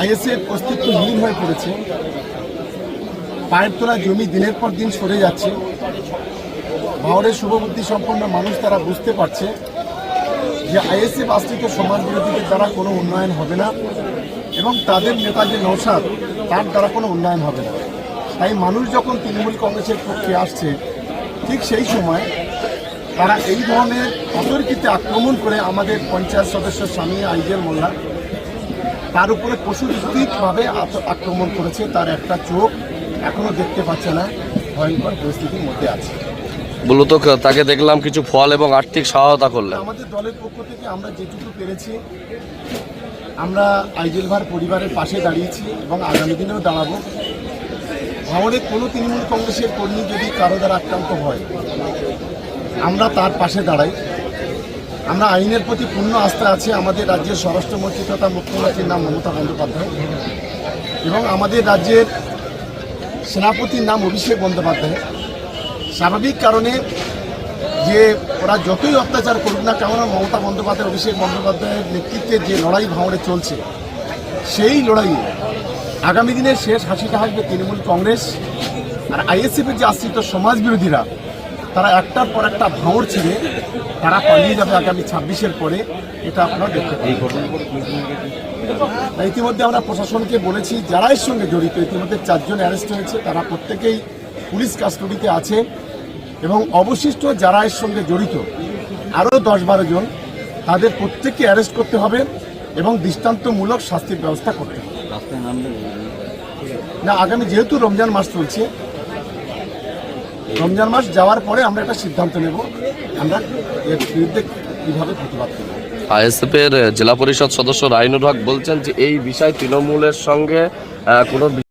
ISF অস্তিত্বহীন হয়ে পড়েছে। পায়ের তোলা জমি দিনের পর দিন সরে যাচ্ছে। ভাওরের শুভবুদ্ধি সম্পন্ন মানুষ তারা বুঝতে পারছে যে আইএসএফ আশ্রিত সমাজ বিরোধীদের দ্বারা কোনো উন্নয়ন হবে না এবং তাদের নেতা যে নৌসাদ তার দ্বারা কোনো উন্নয়ন হবে না। তাই মানুষ যখন তৃণমূল কংগ্রেসের পক্ষে আসছে, ঠিক সেই সময় তারা এই ধরনের অতর্কিতে আক্রমণ করে আমাদের পঞ্চায়েত সদস্য স্বামী আইজেল মোল্লা তার উপরে পশুভিত্তিকভাবে আক্রমণ করেছে তার একটা চোখ এখনও দেখতে পাচ্ছে না। ভয়ঙ্কর পরিস্থিতির মধ্যে আছে। মূলত তাকে দেখলাম কিছু ফল এবং আর্থিক সহায়তা করলেন। আমাদের দলের পক্ষ থেকে আমরা যেটুকু পেরেছি আমরা আইজেল ভার পরিবারের পাশে দাঁড়িয়েছি এবং আগামী দিনেও দাঁড়াবো। ভাঙড়ের কোনো তৃণমূল কংগ্রেসের কর্মী যদি কারও দ্বারা আক্রান্ত হয় আমরা তার পাশে দাঁড়াই। আমরা আইনের প্রতি পূর্ণ আস্থা আছে। আমাদের রাজ্যের স্বরাষ্ট্রমন্ত্রী তথা মুখ্যমন্ত্রীর নাম মমতা বন্দ্যোপাধ্যায়। এবং আমাদের রাজ্যের সেনাপতির নাম অভিষেক বন্দ্যোপাধ্যায়। স্বাভাবিক কারণে যে ওরা যতই অত্যাচার করুক না কেন, মমতা বন্দ্যোপাধ্যায়, অভিষেক বন্দ্যোপাধ্যায়ের নেতৃত্বে যে লড়াই ভাঙড়ে চলছে, সেই লড়াইয়ে আগামী দিনের শেষ হাসিটা হাসবে তৃণমূল কংগ্রেস আর আইএসএফের যে আশ্রিত সমাজ বিরোধীরা তারা একটার পর একটা ভাঙড় ছেড়ে তারা পালিয়ে যাবে আগামী ছাব্বিশের পরে এটা আপনারা দেখতে পাবেন। ইতিমধ্যে আমরা প্রশাসনকে বলেছি যারা এর সঙ্গে জড়িত ইতিমধ্যে চারজন অ্যারেস্ট হয়েছে তারা প্রত্যেকেই পুলিশ কাস্টডিতে আছে এবং অবশিষ্ট যারা এর সঙ্গে জড়িত আরও দশ বারো জন তাদের প্রত্যেককে অ্যারেস্ট করতে হবে এবং দৃষ্টান্তমূলক শাস্তির ব্যবস্থা করতে হবে। না আগামী যেহেতু রমজান মাস চলছে রমজান মাস যাওয়ার পরে আমরা একটা সিদ্ধান্ত নেব, আমরা এর বিরুদ্ধে কীভাবে প্রতিবাদ করব। আইএসএফ এর জেলা পরিষদ সদস্য রাইনুর হক বলছেন যে এই বিষয় তৃণমূলের সঙ্গে কোনো